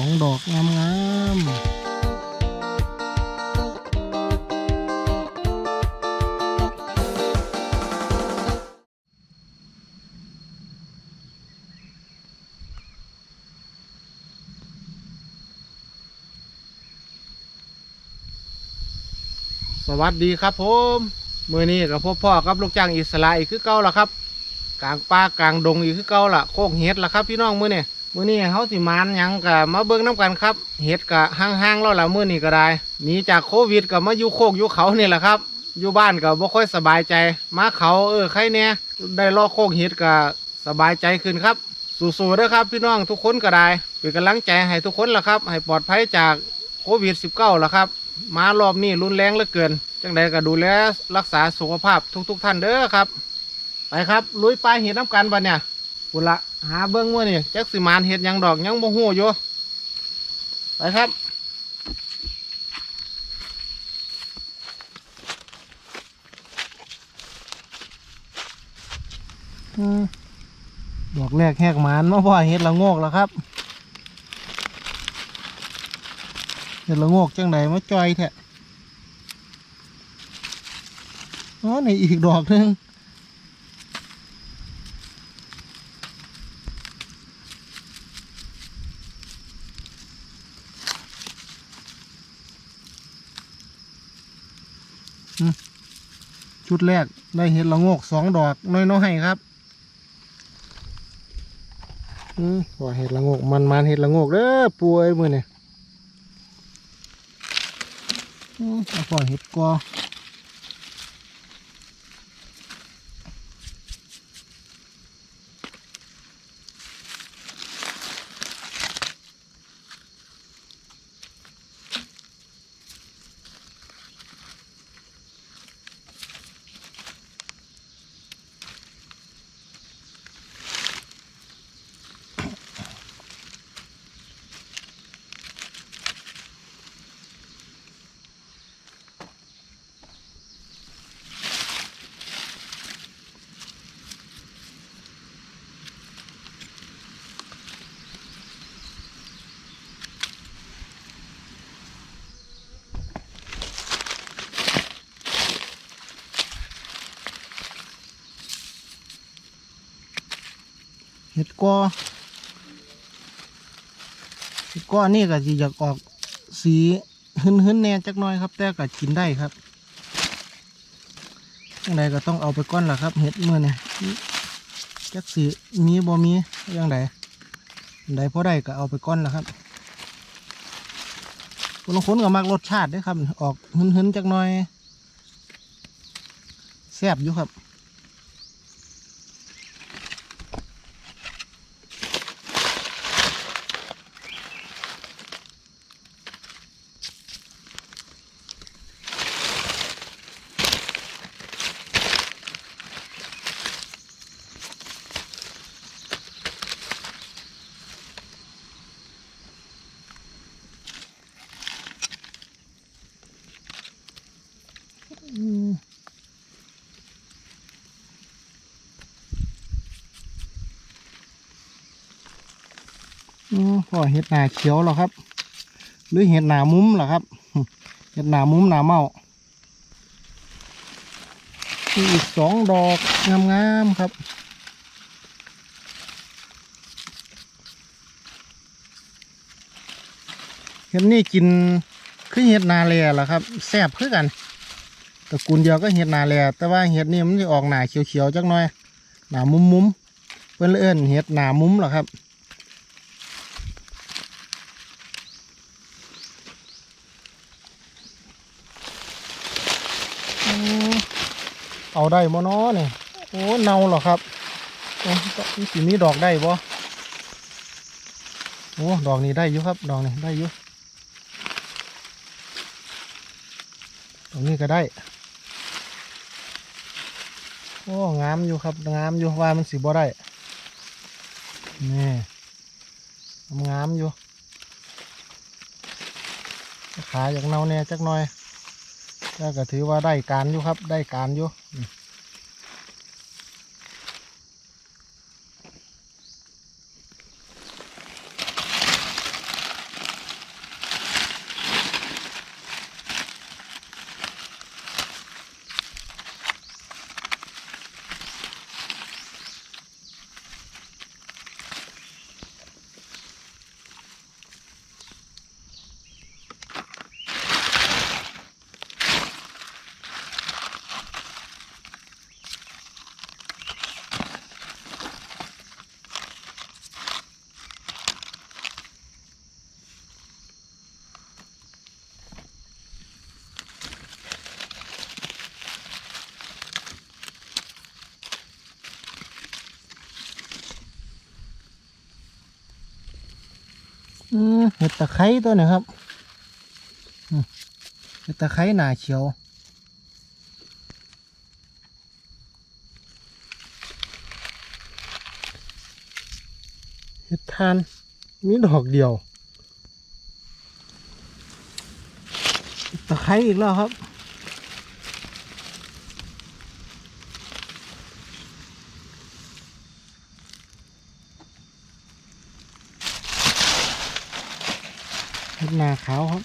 องดอกงามๆสวัสดีครับผมมือนี้กับพ่อพ่อกับลูกจ้างอิสระอีกคือเก่าละครับ กลางป่ากลางดงอีกคือเก่าละโคกเห็ดละครับพี่น้องมือนี่ มือนี้เขาสิมานยังกะมาเบิ่งน้กันครับ เห็ดกะห่างๆแล้วละมือนี้ก็ได้หนีจากโควิดกับมาอยู่โคกอยู่เขานี่แหละครับ อยู่บ้านก็บ่ค่อยสบายใจ มาเขาเออใครเนี่ยได้ลอกโคกเห็ดก็สบายใจขึ้นครับสู้ๆเด้อครับ พี่น้องทุกคนก็ได้เป็นกำลังใจให้ทุกคนละครับ ให้ปลอดภัยจากโควิด -19 ละครับ มารอบนี้รุนแรงเหลือเกิน จังใดก็ดูแลรักษาสุขภาพทุก ๆ ท่านเด้อครับ ไปครับลุยไปเห็ดน้ำกันบัดเนี่ยกุละ หาเบิ้งว่านี่แจ็คสิมานเห็ดยังดอกยังบ่ฮู้อยู่ไปครับดอกแรกแหกมานมาพ่อเห็ดละโงกแล้วครับเห็ดละโงกจังใดมาจอยแท้อ๋อนี่อีกดอกหนึง ชุดแรกได้เห็ดละโงกสองดอกน้อยๆครับอือว่าเห็ดละโงกมันมันเห็ดละโงกเด้อป่วยมือเนี่ยอือาพอเห็ดกอ เห็ดกอเห็ดกอนี่ก็จะอยากออกสีหึนๆแน่จักน้อยครับ แต่ก็กินได้ครับยังไงก็ต้องเอาไปก้อนละครับ เห็ดเมื่อนี่จักสีมีบ่มียังไงใดพอได้ก็เอาไปก้อนละครับคนละคนก็มักรสชาติด้อครับ ออกหึนๆจักน้อยแซ่บอยู่ครับ อืม อืมพอเห็ดหนาเขียวแล้วครับ หรือเห็ดหนามุ้มหรอครับ เห็ดหนามุ้มหนาเมามีอีกสองดอกงามๆครับ เห็ดนี่กินคือเห็ดนาเลียหรอครับแซ่บคือกันตระกูลเดียวก็เห็ดนาแลแต่ว่าเห็ดนี่มันจะออกหนาเขียวๆจักหน่อย หนามุมมุมๆเพื่อนเอื้อนเห็ดหนามุ้มหรอครับ เอาได้บ่น้อเนี่ยโอ้เนาเหรอครับโอ้นี่สีนี้ดอกได้บ่โอ้ดอกนี้ได้อยู่ครับ ดอกนี้ได้อยู่ดอกนี้ก็ได้ โอ้งามอยู่ครับงามอยู่ว่ามันสีบ่ได้นี่งามอยู่ขาอยากเนาแน่จักหน่อย แล้วก็ถือว่าได้การอยู่ครับ ได้การอยู่ เห็ดตะไคร้ตัวนี้ครับเห็ดตะไคร้หนาเขียวเห็ดทานมีดอกเดียวตะไคร้อีกแล้วครับ เห็ดนาขาวครับ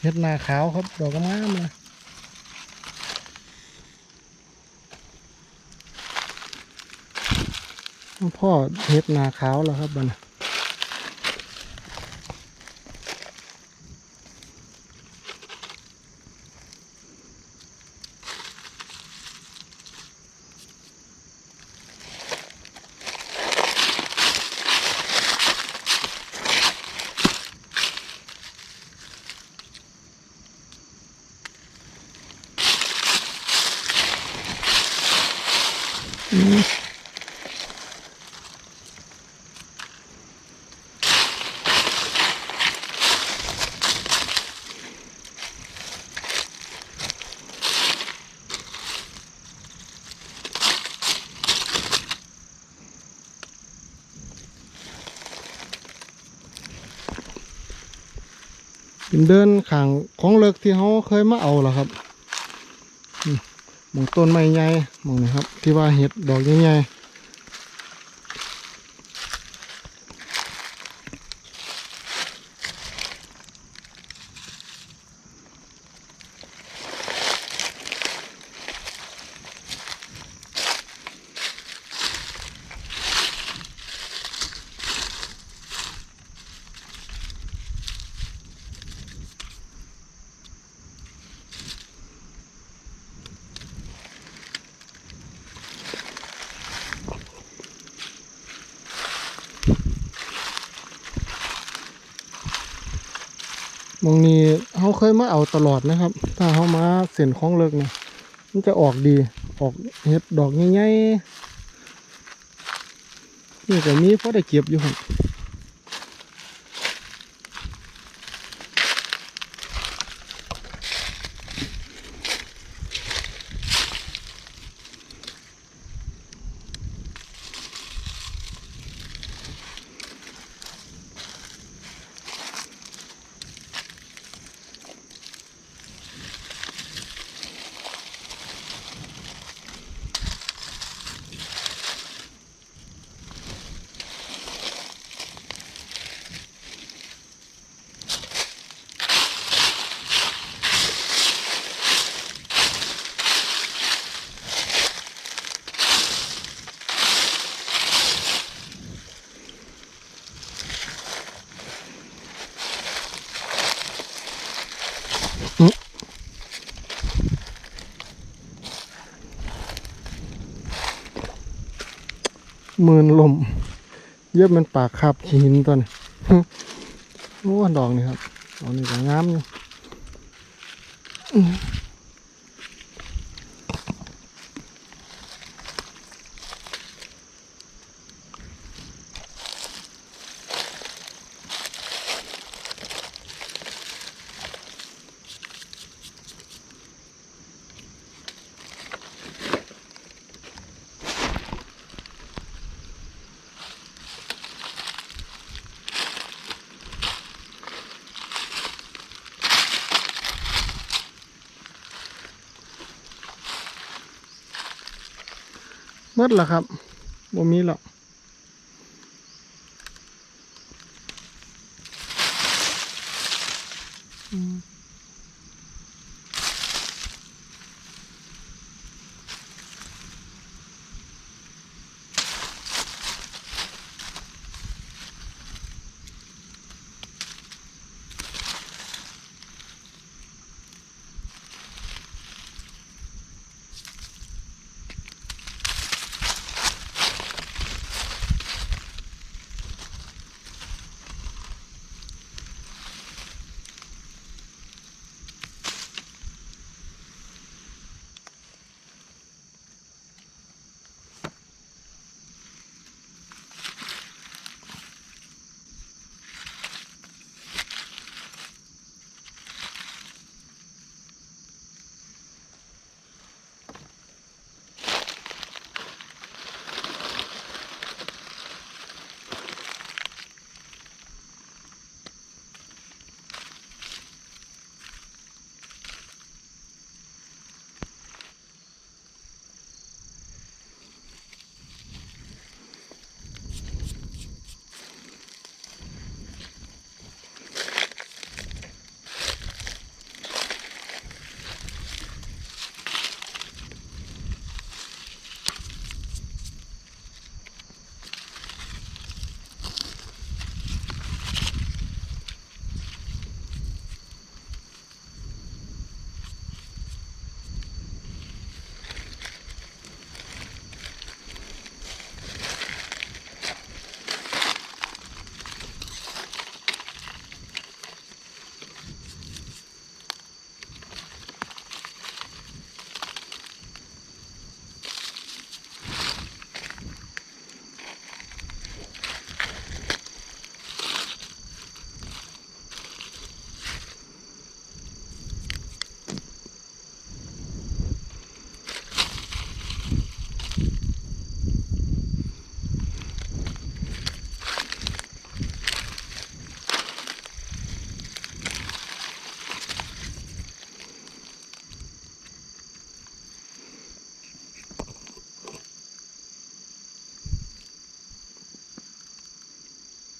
เห็ดนาขาวครับ ดอกงามๆเลย พ่อเห็ดนาขาวแล้วครับบัดน เป็นเดินขางของเลิกที่เขาเคยมาเอาเหรอครับมหมองต้นไม้ใหญ่หมองนี้ครับ ที่ว่าเห็ดดอกใหญ่ๆ มองนี้เขาเคยมาเอาตลอดนะครับ ถ้าเขามาเส้นของเลิกเนี่ยมันจะออกดี ออกเห็ดดอกง่ายๆนี่ก็มีพอได้เก็บอยู่ครับ มื่นลม เยอะเป็นปากคาบหินตัวนี้โอ้ดอกนี่ครับดอกนี่ก็งามอยู่ มดแล้วครับบ่มีหรอก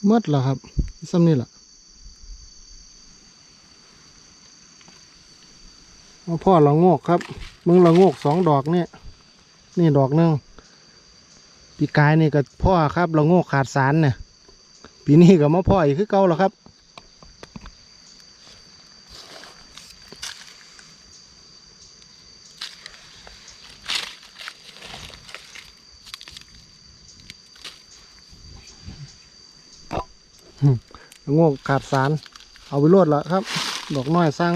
เมดแล้วครับซ้ำนี่แหละเอาพ่อละโงกครับ มึงละโงกสองดอกเนี่ยนี่ดอกหนึ่งปีกายนี่ก็พ่อครับละโงกขาดสารเนี่ยปีนี้ก็มาพ่ออีกคือเก่าแล้วครับ ละโงกขาดสาร เอาไปรวดแล้วครับ ดอกน้อยสร้าง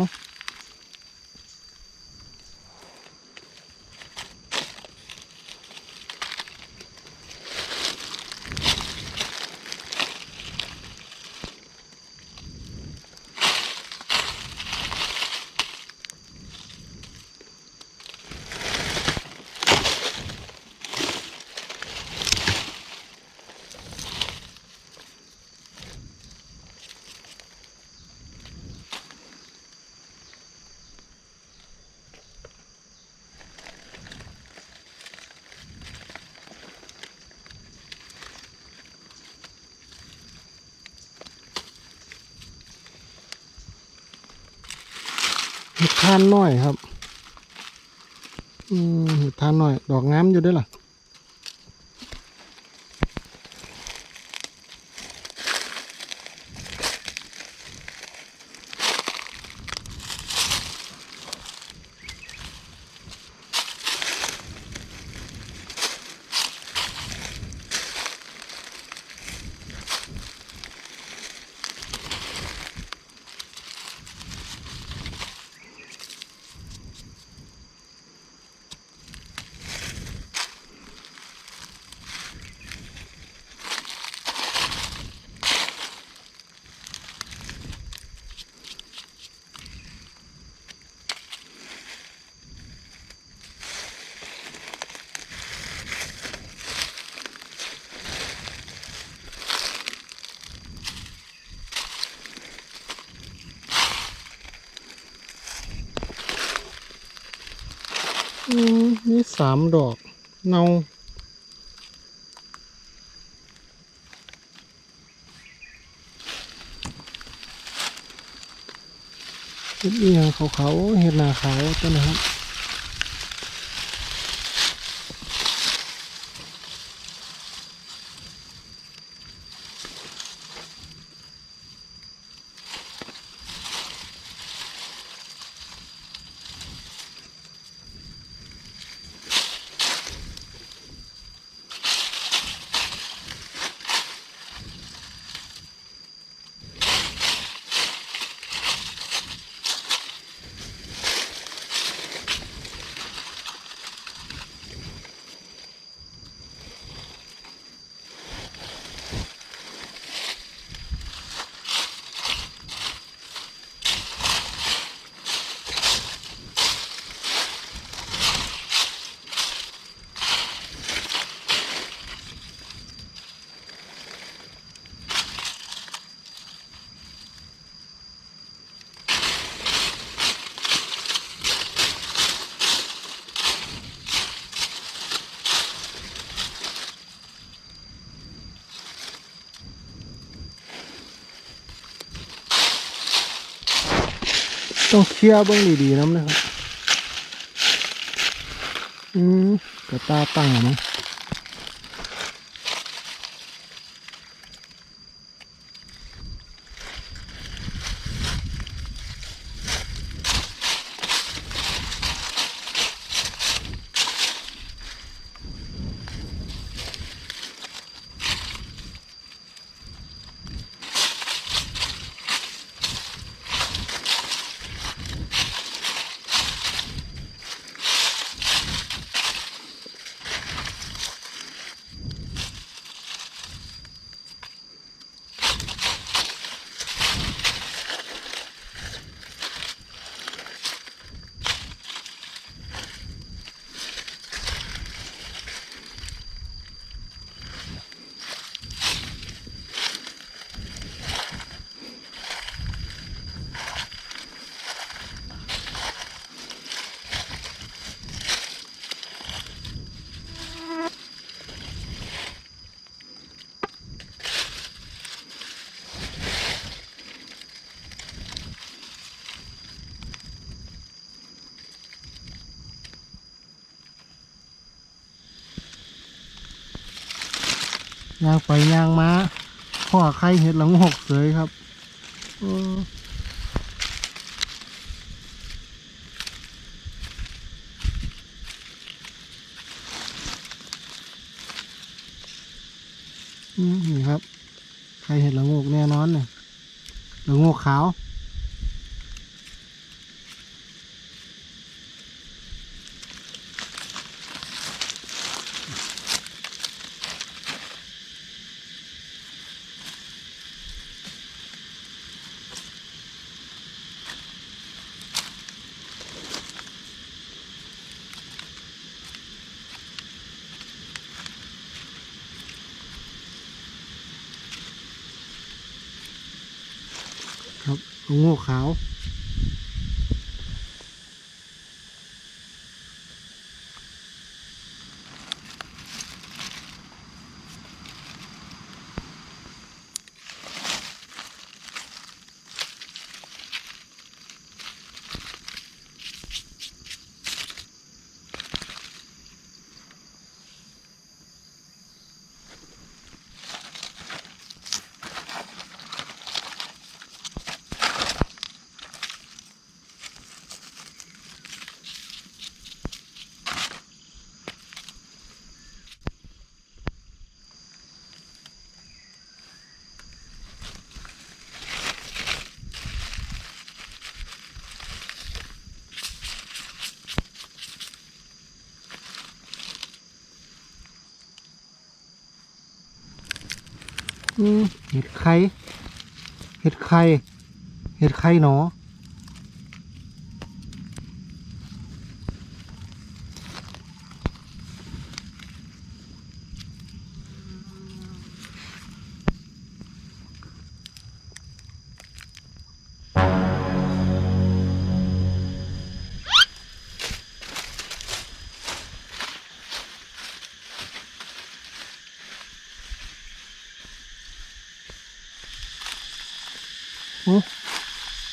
ทานน่อยครับ อืมเห็ดทานน่อย ดอกงามอยู่ด้วยล่ะ นี่สามดอก เนาเห็ดเอียงขาวๆเห็ดหนาขาวตัวนะครับ ต้องเคลียร์เบื้องดีๆน้ำนะครับ อืมกระตาตั้งมั้ง ยางไปยางมาพ่อไข่เห็ดหลังหกเสยครับนี่ครับไข่เห็ดหลังหกแน่นอนเนี่ยหลังหกขาว งหกขาว เห็ดไข่ เห็ดไข่ เห็ดไข่หนอ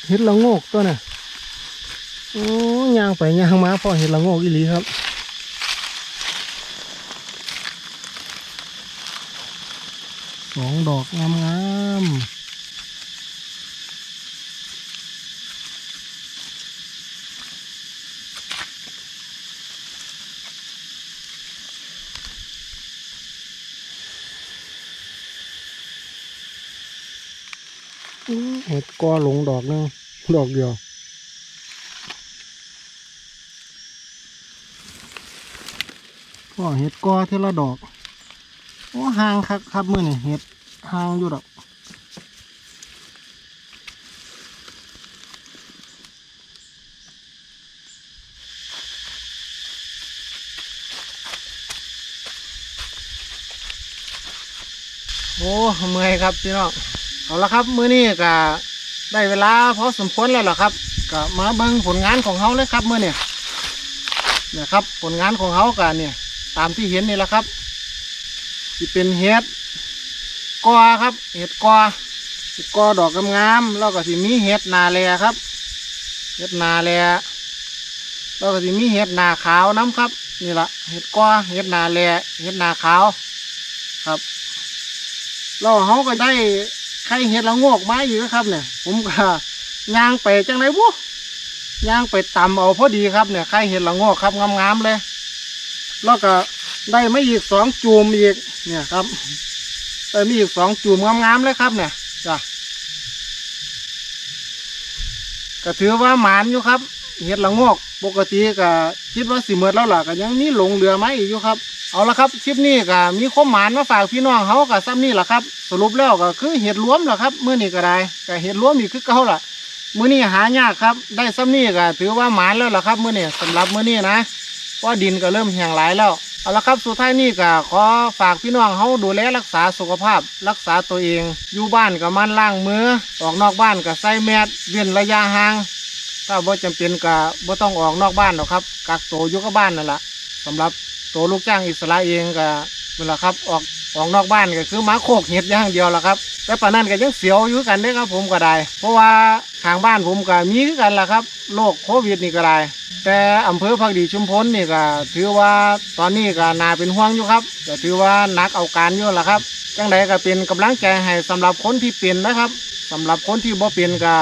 เห็ดละโงกตัวน่ะโอ้ยางไปยางมาพอเห็ดละโงกอีหลีครับสองดอกงามๆอื้อเห็ด กอหลงดอกนึงดอกเดียวก็เห็ดกอเทละดอกโอ้ห่างครับครับมือนี่เห็ดห่างอยู่ดอกโอ้เมื่อยครับพี่น้องเอาละครับมื้อนี้ก็ ได้เวลาพอสมควรแล้วล่ะครับก็มาเบิ่งผลงานของเขาเลยครับเมื้อนี้เนี่ยครับผลงานของเขากันเนี่ย ตามที่เห็นนี่แหละครับที่เป็นเห็ดกอครับ เห็ดกอเห็ดกอดอกงามๆแล้วก็สิมีเห็ดนาแลครับ เห็ดนาแลแล้วก็สิมีเห็ดนาขาวน้ำครับนี่ละเห็ดกอเห็ดนาแลเห็ดนาขาวครับเราเขาก็ได้ ไข่เห็ดละโงกไมาอยู่นะครับ เนี่ย ผมก็ยางไปจังไรบุยางไปต่ำเอาพอดีครับเนี่ยไข่เห็ดละโงกครับงามๆเลย แล้วก็ได้ไม่อีกสองจูมอีกเนี่ยครับได้มีอีกสองจูมงามๆเลยครับ เนี่ยจ้ะก็ถือว่าหมานอยู่ครับเห็ดละโงกปกติก็คิดว่าสิเมิดแล้วล่ะก็ยังมีหลงเหลือไมาอีกอยู่ครับ เอาละครับคลิปนี้ก็มีข้อหมานมาฝากพี่น้องเขากับซ้ำนี่แหละครับ สรุปแล้วก็คือเห็ดรวมแหละครับเมื่อนี้ก็ได้ก็เห็ดรวมอีกคือเก่าล่ะมื้อนี้หายากครับ ได้ซ้ำนี่ก็ถือว่าหมานแล้วล่ะครับมื้อนี้สำหรับมื้อนี้นะเพราดินก็เริ่มแห้งหลายแล้วเอาละครับสุดท้ายนี่ก็ขอฝากพี่น้องเขาดูแลรักษาสุขภาพ รักษาตัวเอง อยู่บ้านก็มันล้างมือออกนอกบ้านก็ใส่แมสเว้นระยะห่างถ้าบ่จำเป็นก็บ่ต้องออกนอกบ้านหรอกครับกักตัวอยู่กับบ้านนั่นแหละสำหรับ ตัวลูกจ้างอิสระเองก็นี่แหละครับ ออกออกนอกบ้านก็คือมาโคกเห็ดอย่างเดียวละครับ แต่ป่านั้นก็ยังเสียวอยู่กันเด้ครับ ผมก็ได้ เพราะว่าทางบ้านผมก็มีกันละครับโรคโควิดนี่ก็ได้ แต่อำเภอพักดีชุมพลนี่ก็ถือว่าตอนนี้ก็นาเป็นห่วงอยู่ครับก็ถือว่านักเอาการอยู่ละครับจังไดก็เป็นกำลังใจให้สำหรับคนที่เปลี่ยนนะครับ สำหรับคนที่บ่เป็นก็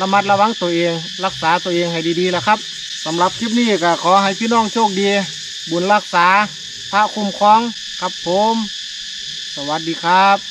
ระมัดระวังตัวเอง รักษาตัวเองให้ดีๆละครับสำหรับคลิปนี้ก็ขอให้พี่น้องโชคดี บุญรักษาพระคุ้มครองครับผม สวัสดีครับ